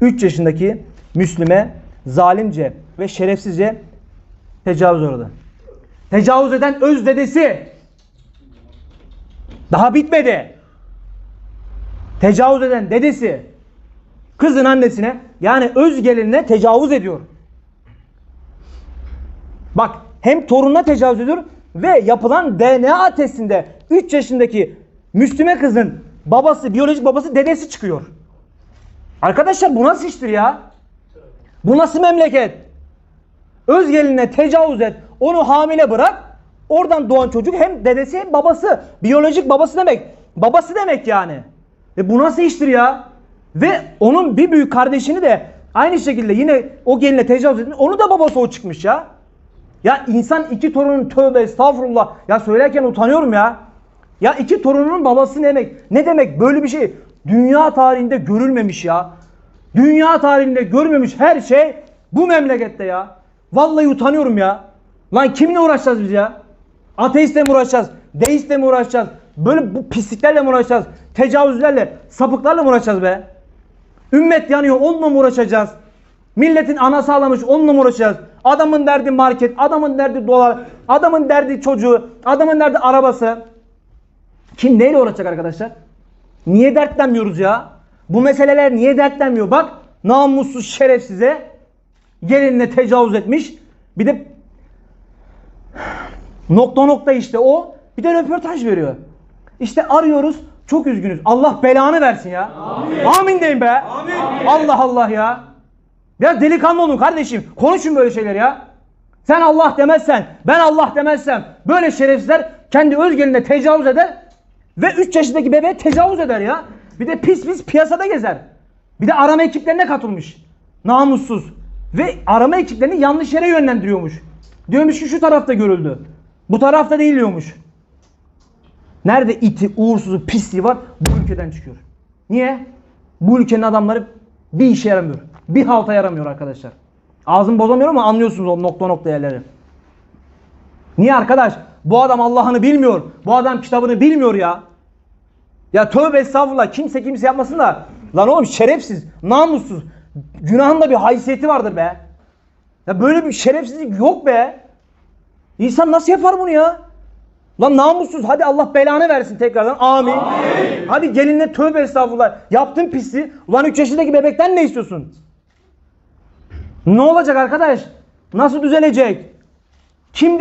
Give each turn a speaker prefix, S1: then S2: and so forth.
S1: 3 yaşındaki Müslüme zalimce ve şerefsizce tecavüz uğradı. Tecavüz eden öz dedesi. Daha bitmedi. Tecavüz eden dedesi kızın annesine yani öz gelinine tecavüz ediyor. Bak hem torununa tecavüz ediyor ve yapılan DNA testinde 3 yaşındaki Müslüme kızın babası, biyolojik babası dedesi çıkıyor. Arkadaşlar bu nasıl iştir ya? Bu nasıl memleket? Öz gelinine tecavüz et, onu hamile bırak. Oradan doğan çocuk hem dedesi hem babası. Biyolojik babası demek. Babası demek yani. E bu nasıl iştir ya? Ve onun bir büyük kardeşini de aynı şekilde yine o geline tecavüz etmiş. Onu da babası o çıkmış ya. Ya insan iki torunun tövbe estağfurullah. Ya söylerken utanıyorum ya. Ya iki torunun babası ne demek? Ne demek böyle bir şey? Dünya tarihinde görülmemiş ya. Dünya tarihinde görmemiş her şey bu memlekette ya. Vallahi utanıyorum ya. Lan kimle uğraşacağız biz ya? Ateistle mi uğraşacağız? Deistle mi uğraşacağız? Böyle bu pisliklerle mi uğraşacağız? Tecavüzlerle, sapıklarla mı uğraşacağız be? Ümmet yanıyor onunla mı uğraşacağız? Milletin anası ağlamış onunla mı uğraşacağız? Adamın derdi market, adamın derdi dolar, adamın derdi çocuğu, adamın derdi arabası. Kim neyle uğraşacak arkadaşlar? Niye dertlenmiyoruz ya? Bu meseleler niye dertlenmiyor? Bak namussuz şerefsize gelinine tecavüz etmiş. Bir de nokta nokta işte o. Bir de röportaj veriyor. İşte arıyoruz. Çok üzgünüz. Allah belanı versin ya. Amin, Amin deyin be. Allah Allah ya. Ya delikanlı olun kardeşim. Konuşun böyle şeyler ya. Sen Allah demezsen, ben Allah demezsem böyle şerefsizler kendi öz geline tecavüz eder ve 3 yaşındaki bebeğe tecavüz eder ya. Bir de pis pis piyasada gezer. Bir de arama ekiplerine katılmış. Namussuz. Ve arama ekiplerini yanlış yere yönlendiriyormuş. Diyormuş ki şu tarafta görüldü. Bu tarafta değil diyormuş. Nerede iti, uğursuzu, pisliği var bu ülkeden çıkıyor. Niye? Bu ülkenin adamları bir işe yaramıyor. Bir halta yaramıyor arkadaşlar. Ağzımı bozamıyorum ama anlıyorsunuz o nokta nokta yerleri. Niye arkadaş? Bu adam Allah'ını bilmiyor. Bu adam kitabını bilmiyor ya. Ya tövbe estağfurullah kimse kimse yapmasın da. Lan oğlum şerefsiz, namussuz. Günahın da bir haysiyeti vardır be. Ya böyle bir şerefsizlik yok be. İnsan nasıl yapar bunu ya? Lan namussuz hadi Allah belanı versin tekrardan. Amin. Hadi gelinle tövbe estağfurullah. Yaptın pisliği. Ulan 3 yaşındaki bebekten ne istiyorsun? Ne olacak arkadaş? Nasıl düzelecek? Kim